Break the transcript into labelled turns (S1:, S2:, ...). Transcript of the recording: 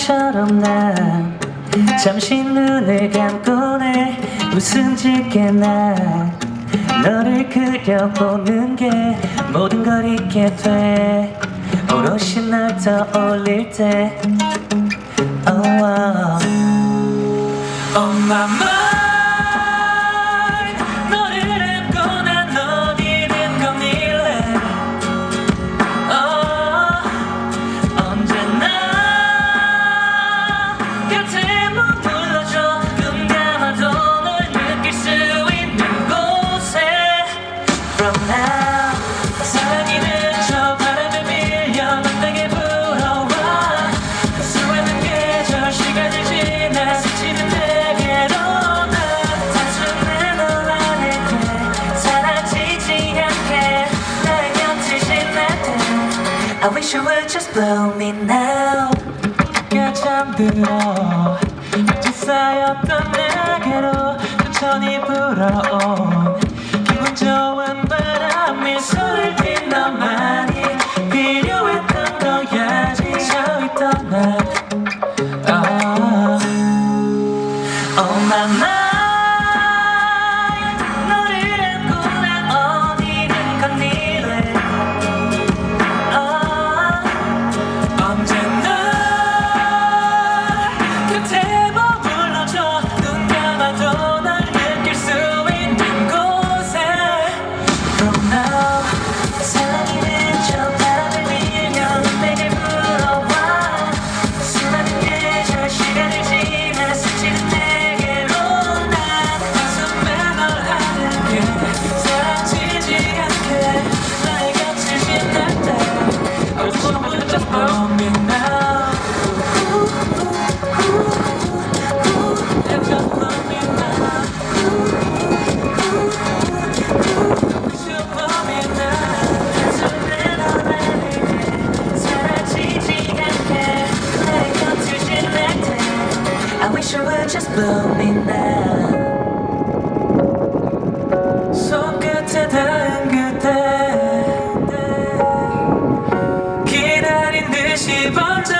S1: 것처럼 난 잠시 눈을 감고 내 웃음 짓게 난 너를 그려보는 게 모든 걸 잊게 돼. 오롯이 널 떠올릴 때. Oh, oh. oh, I wish you would just blow me now 내가 잠들어 뒤사였던 내게로 천천히 불어온 기분 좋은 기다린 듯이 번쩍